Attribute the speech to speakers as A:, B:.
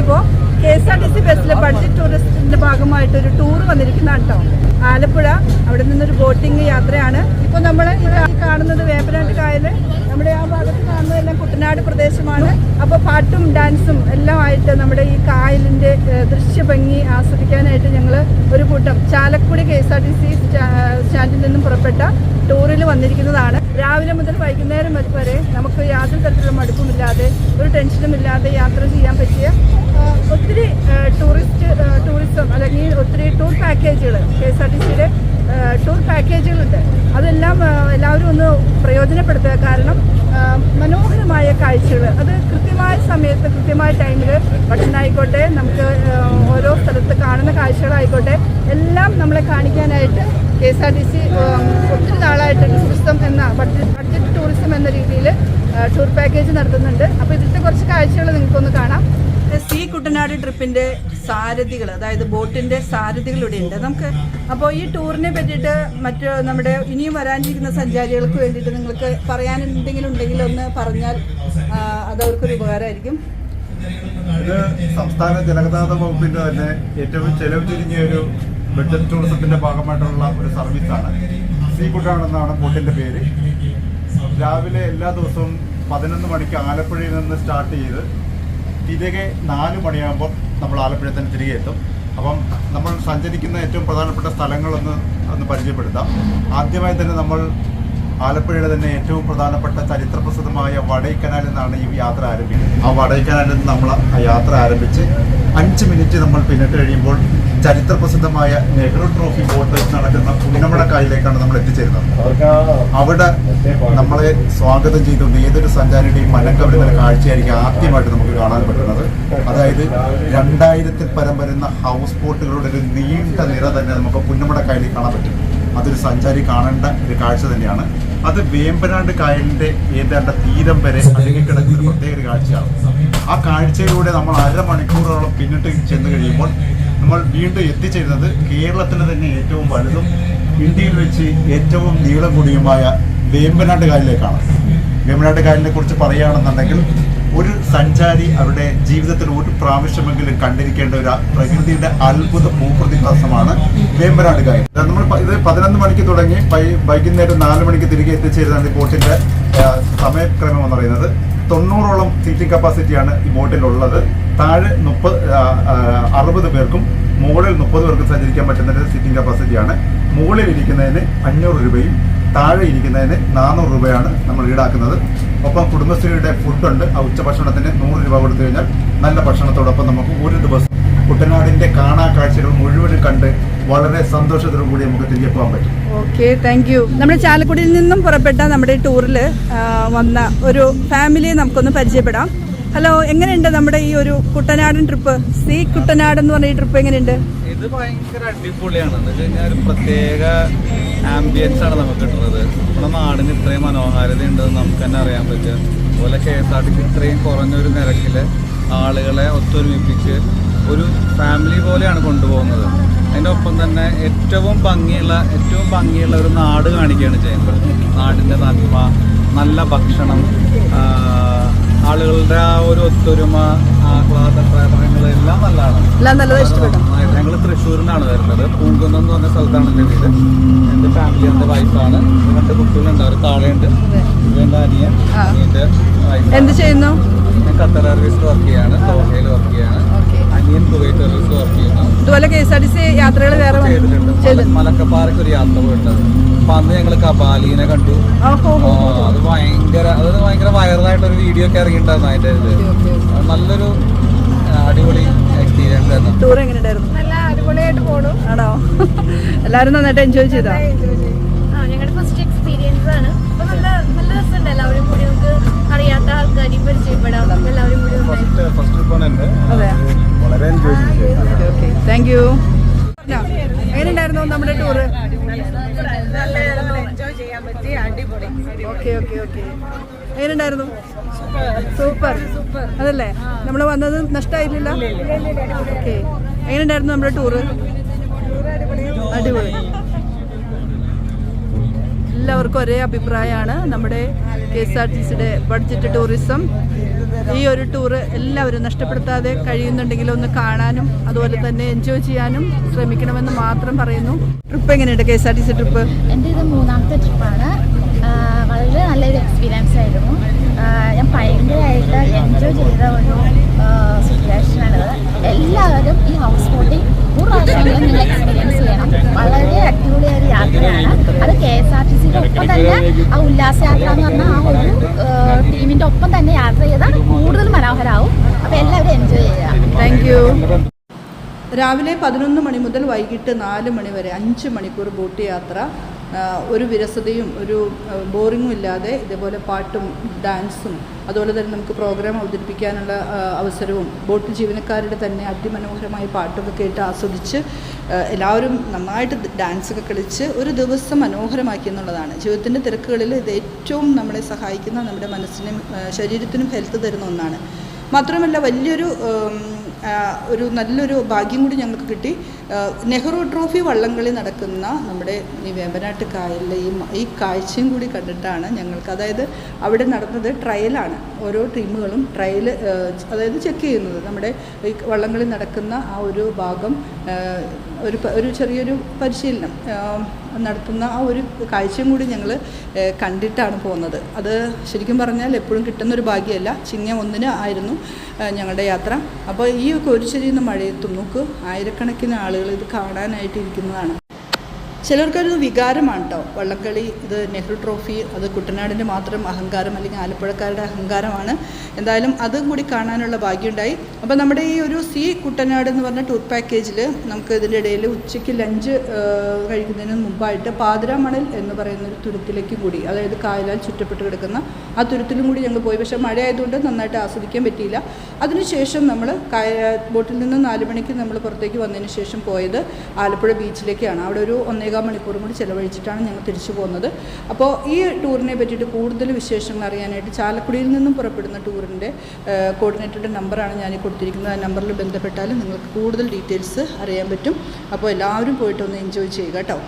A: ഇപ്പോൾ K S R T C ബസ്സിലെ budget ടൂറിസ്റ്റിന്റെ ഭാഗമായിട്ട് ഒരു ടൂർ വന്നിരിക്കുന്നതാണ് കേട്ടോ ആലപ്പുഴ അവിടെ നിന്നൊരു ബോട്ടിംഗ് യാത്രയാണ്. ഇപ്പോൾ നമ്മൾ ഈ കാണുന്നത് വേമ്പനാട്ട് കായൽ നമ്മുടെ ആ ഭാഗത്ത് കാണുന്നതെല്ലാം കുട്ടനാട് പ്രദേശമാണ്. അപ്പോൾ പാട്ടും ഡാൻസും എല്ലാം ആയിട്ട് നമ്മുടെ ഈ കായലിന്റെ ദൃശ്യ ദൃശ്യഭംഗി ആസ്വദിക്കാനായിട്ട് ഞങ്ങൾ ഒരു കൂട്ടം Chalakudy K S R T C സ്റ്റാൻഡിൽ നിന്നും പുറപ്പെട്ട ടൂറിൽ വന്നിരിക്കുന്നതാണ്. രാവിലെ മുതൽ വൈകുന്നേരം വരെ നമുക്ക് യാതൊരു തരത്തിലുള്ള മടുപ്പുമില്ലാതെ ഒരു ടെൻഷനും ഇല്ലാതെ യാത്ര ചെയ്യാൻ പറ്റിയ ഒത്തിരി ടൂറിസ്റ്റ് ടൂറിസം അല്ലെങ്കിൽ ഒത്തിരി ടൂർ പാക്കേജുകൾ കെ എസ് ആർ ടി സിയുടെ ടൂർ പാക്കേജുകളുണ്ട്. അതെല്ലാം എല്ലാവരും ഒന്ന് പ്രയോജനപ്പെടുത്തുക. കാരണം മനോഹരമായ കാഴ്ചകൾ. അത് കൃത്യമായ സമയത്ത് കൃത്യമായ ടൈമിൽ ഭക്ഷണമായിക്കോട്ടെ നമുക്ക് ഓരോ സ്ഥലത്ത് കാണുന്ന കാഴ്ചകളായിക്കോട്ടെ എല്ലാം നമ്മളെ കാണിക്കാനായിട്ട് K S R T C ഒത്തിരി നാളായിട്ട് ടൂറിസം എന്ന ബഡ്ജറ്റ് ടൂറിസം എന്ന രീതിയിൽ ടൂർ പാക്കേജ് നടത്തുന്നുണ്ട്. അപ്പോൾ ഇതിലത്തെ കുറച്ച് കാഴ്ചകൾ നിങ്ങൾക്കൊന്ന് കാണാം. കുട്ടനാട് ട്രിപ്പിന്റെ സാരഥികൾ അതായത് ബോട്ടിന്റെ സാരഥികൾ ഇവിടെ ഉണ്ട്. നമുക്ക് അപ്പോൾ ഈ ടൂറിനെ പറ്റിയിട്ട് മറ്റ് നമ്മുടെ ഇനിയും വരാനിരിക്കുന്ന സഞ്ചാരികൾക്ക് വേണ്ടിയിട്ട് നിങ്ങൾക്ക് പറയാൻ എന്തെങ്കിലും ഉണ്ടെങ്കിൽ ഒന്ന് പറഞ്ഞാൽ അതവർക്കൊരു അത് അവർക്കൊരു ഉപകാരമായിരിക്കും.
B: ഇത് സംസ്ഥാന ജലഗതാഗത വകുപ്പിന്റെ തന്നെ ഏറ്റവും ചെലവ് ചുരുങ്ങിയ ഒരു ബഡ്ജറ്റ് ടൂറിസത്തിന്റെ ഭാഗമായിട്ടുള്ള ഒരു സർവീസാണ്. സീ കുട്ടാണെന്നാണ് ബോട്ടിന്റെ പേര്. രാവിലെ എല്ലാ ദിവസവും പതിനൊന്ന് മണിക്ക് ആലപ്പുഴയിൽ നിന്ന് സ്റ്റാർട്ട് ചെയ്ത് തിരികെ നാല് മണിയാകുമ്പോൾ നമ്മൾ ആലപ്പുഴ തന്നെ തിരികെ എത്തും. അപ്പം നമ്മൾ സഞ്ചരിക്കുന്ന ഏറ്റവും പ്രധാനപ്പെട്ട സ്ഥലങ്ങളൊന്ന് ഒന്ന് പരിചയപ്പെടുത്താം. ആദ്യമായി തന്നെ നമ്മൾ ആലപ്പുഴയിലെ തന്നെ ഏറ്റവും പ്രധാനപ്പെട്ട ചരിത്രപ്രസിദ്ധമായ വടൈക്കനാൽ എന്നാണ് ഈ യാത്ര ആരംഭിക്കുന്നത്. ആ വടൈക്കനാലിൽ നിന്ന് നമ്മൾ ആ യാത്ര ആരംഭിച്ച് അഞ്ച് മിനിറ്റ് നമ്മൾ പിന്നിട്ട് കഴിയുമ്പോൾ ചരിത്രപ്രസിദ്ധമായ നെഹ്റു ട്രോഫി ബോട്ട് നടക്കുന്ന പുന്നമടക്കായലിലേക്കാണ് നമ്മൾ എത്തിച്ചേരുന്നത്. അവിടെ നമ്മളെ സ്വാഗതം ചെയ്തുകൊണ്ട് ഏതൊരു സഞ്ചാരിയുടെയും മനം കവിടുന്ന കാഴ്ചയായിരിക്കും ആദ്യമായിട്ട് നമുക്ക് കാണാൻ പറ്റുന്നത്. അതായത് രണ്ടായിരത്തിൽ പരം വരുന്ന ഹൗസ് ബോട്ടുകളുടെ ഒരു നീണ്ട നിര തന്നെ നമുക്ക് പുന്നമടക്കായലിൽ കാണാൻ പറ്റും. അതൊരു സഞ്ചാരി കാണേണ്ട ഒരു കാഴ്ച തന്നെയാണ്. അത് വേമ്പനാട് കായലിന്റെ ഏതാണ്ട് തീരം വരെ അഴുകിക്കിടക്കുന്ന കിടക്കുന്ന പ്രത്യേക ഒരു കാഴ്ചയാണ്. ആ കാഴ്ചയിലൂടെ നമ്മൾ അരമണിക്കൂറോളം പിന്നിട്ട് ചെന്ന് കഴിയുമ്പോൾ നമ്മൾ വീണ്ടും എത്തിച്ചേരുന്നത് കേരളത്തിലെ തന്നെ ഏറ്റവും വലുതും ഇന്ത്യയിൽ വെച്ച് ഏറ്റവും നീളം കൂടിയുമായ വേമ്പനാട്ട് കായലിലേക്കാണ് വേമ്പനാട്ട് കായലിനെ കുറിച്ച് പറയുകയാണെന്നുണ്ടെങ്കിൽ ഒരു സഞ്ചാരി അവരുടെ ജീവിതത്തിൽ ഒരു പ്രാവശ്യമെങ്കിലും കണ്ടിരിക്കേണ്ട ഒരു പ്രകൃതിയുടെ അത്ഭുത ഭൂപ്രതിഭാസമാണ് വേമ്പനാട് കായൽ നമ്മൾ ഇത് പതിനൊന്ന് മണിക്ക് തുടങ്ങി വൈകുന്നേരം നാല് മണിക്ക് തിരികെ എത്തിച്ചേരുന്നതാണ് ബോട്ടിന്റെ സമയക്രമം എന്ന് പറയുന്നത്. തൊണ്ണൂറോളം സീറ്റിംഗ് കപ്പാസിറ്റിയാണ് ഈ ബോട്ടിലുള്ളത് താഴെ മുപ്പത് അറുപത് പേർക്കും മുകളിൽ മുപ്പത് പേർക്കും സഞ്ചരിക്കാൻ പറ്റുന്ന സീറ്റിംഗ് കപ്പാസിറ്റിയാണ് മുകളിൽ ഇരിക്കുന്നതിന് അഞ്ഞൂറ് രൂപയും താഴെ ഇരിക്കുന്നതിന് നാനൂറ് രൂപയാണ് നമ്മൾ ഈടാക്കുന്നത്. ഒപ്പം കുടുംബശ്രീയുടെ ഫുഡുണ്ട് ആ ഉച്ചഭക്ഷണത്തിന് നൂറ് രൂപ കൊടുത്തു കഴിഞ്ഞാൽ നല്ല ഭക്ഷണത്തോടൊപ്പം നമുക്ക് ഒരു ദിവസം കുട്ടനാടിന്റെ കാണാ കാഴ്ചകൾ മുഴുവനും കണ്ട് വളരെ സന്തോഷത്തോടു കൂടി നമുക്ക് തിരികെ പോകാൻ പറ്റും.
A: ഓക്കെ താങ്ക് യു നമ്മുടെ ചാലക്കുടിയിൽ നിന്നും പുറപ്പെട്ട നമ്മുടെ ടൂറിൽ വന്ന ഒരു ഫാമിലിയെ നമുക്കൊന്ന് പരിചയപ്പെടാം. ഹലോ എങ്ങനെയുണ്ട് നമ്മുടെ ഈ ഒരു കുട്ടനാടൻ ട്രിപ്പ്? സീ കുട്ടനാട് എന്ന് പറഞ്ഞ ഈ ട്രിപ്പ് എങ്ങനെയുണ്ട്?
C: ഇത് ഭയങ്കര അടിപൊളിയാണ്. എന്ന് വെച്ച് കഴിഞ്ഞാൽ ഒരു പ്രത്യേക ആംബിയൻസ് ആണ് നമുക്ക് കിട്ടുന്നത്. നമ്മുടെ നാടിന് ഇത്രയും മനോഹാരിത ഉണ്ടെന്ന് നമുക്ക് തന്നെ അറിയാൻ പറ്റും. അതുപോലെ K S R T C ഇത്രയും കുറഞ്ഞൊരു നിരക്കിൽ ആളുകളെ ഒത്തൊരുമിപ്പിച്ച് ഒരു ഫാമിലി പോലെയാണ് കൊണ്ടുപോകുന്നത്. അതിന്റെ ഒപ്പം തന്നെ ഏറ്റവും ഭംഗിയുള്ള ഏറ്റവും ഭംഗിയുള്ള ഒരു നാട് കാണിക്കുകയാണ് ചെയ്യുന്നത്. നാടിന്റെ നന്മ നല്ല ഭക്ഷണം ആളുകളുടെ ആ ഒരു ഒത്തൊരുമ ആഹ്ലാദപ്രകടനങ്ങൾ എല്ലാം നല്ലതാണ്. ഞങ്ങൾ തൃശ്ശൂരിനാണ് വരുന്നത്. പൂങ്കുന്നം എന്ന് പറഞ്ഞ സ്ഥലത്താണ് എന്റെ വീട്. എന്റെ ഫാമിലി എന്റെ വൈഫാണ് രണ്ട് കുട്ടികളുണ്ട്. അവർ താഴെയുണ്ട്. എന്റെ അനിയൻ എന്റെ വൈഫ്
A: എന്ത് ചെയ്യുന്നു?
C: ഞാൻ ഖത്തർ എയർവേസിൽ വർക്ക് ചെയ്യാണ്. ദോഹയിൽ വർക്ക് ചെയ്യാണ്.
A: ഇതുപോലെ K S R T C യാത്രകൾ വേറെ
C: മലക്കപ്പാറയ്ക്ക് ഒരു യാത്ര പോയിട്ടുണ്ട്. അപ്പൊ അന്ന് ഞങ്ങൾ കപാലീനെ കണ്ടു. അത് ഭയങ്കര അത് ഭയങ്കര വൈറലായിട്ടൊരു വീഡിയോ ഒക്കെ ഇറങ്ങിയിട്ടുണ്ടായിരുന്നു അതിന്റെ ഇത്. നല്ലൊരു അടിപൊളി എക്സ്പീരിയൻസ് ആയിരുന്നു.
A: ടൂർ എങ്ങനെയുണ്ടായിരുന്നു?
D: നല്ല അടിപൊളിയായിട്ട് പോണു.
A: ആണോ? എല്ലാവരും നന്നായിട്ട് എൻജോയ് ചെയ്തോ.
D: പരിചയപ്പെടാം. എല്ലാവരും കൂടി
C: വളരെ എൻജോയ് ചെയ്തു.
A: ഓക്കെ ഓക്കെ താങ്ക് യു എങ്ങനെയുണ്ടായിരുന്നു നമ്മുടെ ടൂറ്
D: എൻജോയ് ചെയ്യാൻ പറ്റി അടിപൊളി
A: ഓക്കെ ഓക്കെ ഓക്കെ എങ്ങനെയുണ്ടായിരുന്നു സൂപ്പർ അതല്ലേ നമ്മൾ വന്നത് നഷ്ടമായില്ലല്ലോ ഓക്കെ എങ്ങനെയുണ്ടായിരുന്നു നമ്മുടെ ടൂറ് അടിപൊളി. എല്ലാവർക്കും ഒരേ അഭിപ്രായമാണ്. നമ്മുടെ കെ എസ് ആർ ടി സിയുടെ ബഡ്ജറ്റ് ടൂറിസം ഈ ഒരു ടൂറ് എല്ലാവരും നഷ്ടപ്പെടുത്താതെ കഴിയുന്നുണ്ടെങ്കിൽ ഒന്ന് കാണാനും അതുപോലെ തന്നെ എൻജോയ് ചെയ്യാനും ശ്രമിക്കണമെന്ന് മാത്രം പറയുന്നു. ട്രിപ്പ് എങ്ങനെയുണ്ട് K S R T C trip
E: എന്റെ ഇത് മൂന്നാമത്തെ ട്രിപ്പാണ് വളരെ നല്ലൊരു എക്സ്പീരിയൻസ് ആയിരുന്നു. ഞാൻ ഭയങ്കരമായിട്ട് എൻജോയ് ചെയ്ത ഒരു സിറ്റുവേഷനാണ് എല്ലാവരും ഈ ഹൗസ് ബോട്ടിൽ ഒരു പ്രാവശ്യമെങ്കിലും നിങ്ങൾ എക്സ്പീരിയൻസ് ചെയ്യണം വളരെ അടിപൊളിയായ ഒരു യാത്രയാണ് അത് കെ എസ് ആർ ടി സിയുടെ ഒപ്പം തന്നെ ആ ഉല്ലാസയാത്ര എന്ന് പറഞ്ഞാൽ ആ ഒരു ടീമിന്റെ ഒപ്പം തന്നെ യാത്ര ചെയ്താൽ കൂടുതൽ മനോഹരമാവും അപ്പോൾ എല്ലാവരും എൻജോയ് ചെയ്യുക.
A: താങ്ക് യു രാവിലെ പതിനൊന്ന് മണി മുതൽ വൈകിട്ട് നാല് മണി വരെ അഞ്ച് മണിക്കൂർ ബോട്ട് യാത്ര. ഒരു വിരസതയും ഒരു ബോറിങ്ങും ഇല്ലാതെ ഇതേപോലെ പാട്ടും ഡാൻസും അതുപോലെ തന്നെ നമുക്ക് പ്രോഗ്രാം അവതരിപ്പിക്കാനുള്ള അവസരവും ബോട്ട് ജീവനക്കാരുടെ തന്നെ അതിമനോഹരമായ പാട്ടൊക്കെ കേട്ട് ആസ്വദിച്ച് എല്ലാവരും നന്നായിട്ട് ഡാൻസൊക്കെ കളിച്ച് ഒരു ദിവസം മനോഹരമാക്കി എന്നുള്ളതാണ്. ജീവിതത്തിന്റെ തിരക്കുകളിൽ ഇത് ഏറ്റവും നമ്മളെ സഹായിക്കുന്ന നമ്മുടെ മനസ്സിനും ശരീരത്തിനും ഹെൽത്ത് തരുന്ന ഒന്നാണ്. മാത്രമല്ല വലിയൊരു ഒരു നല്ലൊരു ഭാഗ്യം കൂടി ഞങ്ങൾക്ക് കിട്ടി. നെഹ്റു ട്രോഫി വള്ളംകളി നടക്കുന്ന നമ്മുടെ ഈ വേമ്പനാട്ട് കായലിലെ ഈ ഈ കാഴ്ചയും കൂടി കണ്ടിട്ടാണ് ഞങ്ങൾക്ക് അതായത് അവിടെ നടന്നത് ട്രയലാണ് ഓരോ ടീമുകളും ട്രയൽ അതായത് ചെക്ക് ചെയ്യുന്നത്. നമ്മുടെ ഈ വള്ളംകളി നടക്കുന്ന ആ ഒരു ഭാഗം ഒരു ഒരു ചെറിയൊരു പരിശീലനം നടത്തുന്ന ആ ഒരു കാഴ്ചയും കൂടി ഞങ്ങൾ കണ്ടിട്ടാണ് പോകുന്നത്. അത് ശരിക്കും പറഞ്ഞാൽ എപ്പോഴും കിട്ടുന്നൊരു ഭാഗ്യമല്ല. ചിങ്ങം ഒന്നിന് ആയിരുന്നു ഞങ്ങളുടെ യാത്ര. അപ്പോൾ ഈ കൊരിച്ചെരിയുന്ന മഴയത്തും. നോക്ക് ആയിരക്കണക്കിന് ആളുകൾ ഇത് കാണാനായിട്ട് ഇരിക്കുന്നതാണ് ചിലർക്കൊരു വികാരമാണ് കേട്ടോ വള്ളക്കളി ഇത് നെഹ്റു ട്രോഫി അത് കുട്ടനാടിന്റെ മാത്രം അഹങ്കാരം അല്ലെങ്കിൽ ആലപ്പുഴക്കാരുടെ അഹങ്കാരമാണ്. എന്തായാലും അതും കൂടി കാണാനുള്ള ഭാഗ്യമുണ്ടായി. അപ്പോൾ നമ്മുടെ ഈ ഒരു സി കുട്ടനാട് എന്ന് പറഞ്ഞ ടൂർ പാക്കേജിൽ നമുക്ക് ഇതിന്റെ ഇടയിൽ ഉച്ചയ്ക്ക് ലഞ്ച് കഴിക്കുന്നതിന് മുമ്പായിട്ട് പാതിരാമണൽ എന്ന് പറയുന്ന ഒരു തുരുത്തിലേക്ക് കൂടി അതായത് കായലാൽ ചുറ്റപ്പെട്ട് കിടക്കുന്ന ആ തുരുത്തിലും കൂടി ഞങ്ങൾ പോയി. പക്ഷേ മഴ ആയതുകൊണ്ട് നന്നായിട്ട് ആസ്വദിക്കാൻ പറ്റിയില്ല. അതിനുശേഷം നമ്മൾ കായ ബോട്ടിൽ നിന്ന് നാല് മണിക്ക് നമ്മൾ പുറത്തേക്ക് വന്നതിന് ശേഷം പോയത് ആലപ്പുഴ ബീച്ചിലേക്കാണ് അവിടെ ഒരു ഒന്നേകാൽ മണിക്കൂറും കൂടി ചിലവഴിച്ചിട്ടാണ് ഞങ്ങൾ തിരിച്ചു പോകുന്നത്. അപ്പോൾ ഈ ടൂറിനെ പറ്റിയിട്ട് കൂടുതൽ വിശേഷങ്ങൾ അറിയാനായിട്ട് ചാലക്കുടിയിൽ നിന്നും പുറപ്പെടുന്ന ടൂറിന്റെ കോർഡിനേറ്ററുടെ നമ്പറാണ് ഞാൻ കൊടുത്തിരിക്കുന്നത്. ആ നമ്പറിൽ ബന്ധപ്പെട്ടാൽ നിങ്ങൾക്ക് കൂടുതൽ ഡീറ്റെയിൽസ് അറിയാൻ പറ്റും. അപ്പോൾ എല്ലാവരും പോയിട്ട് ഒന്ന് എൻജോയ് ചെയ്യുക കേട്ടോ.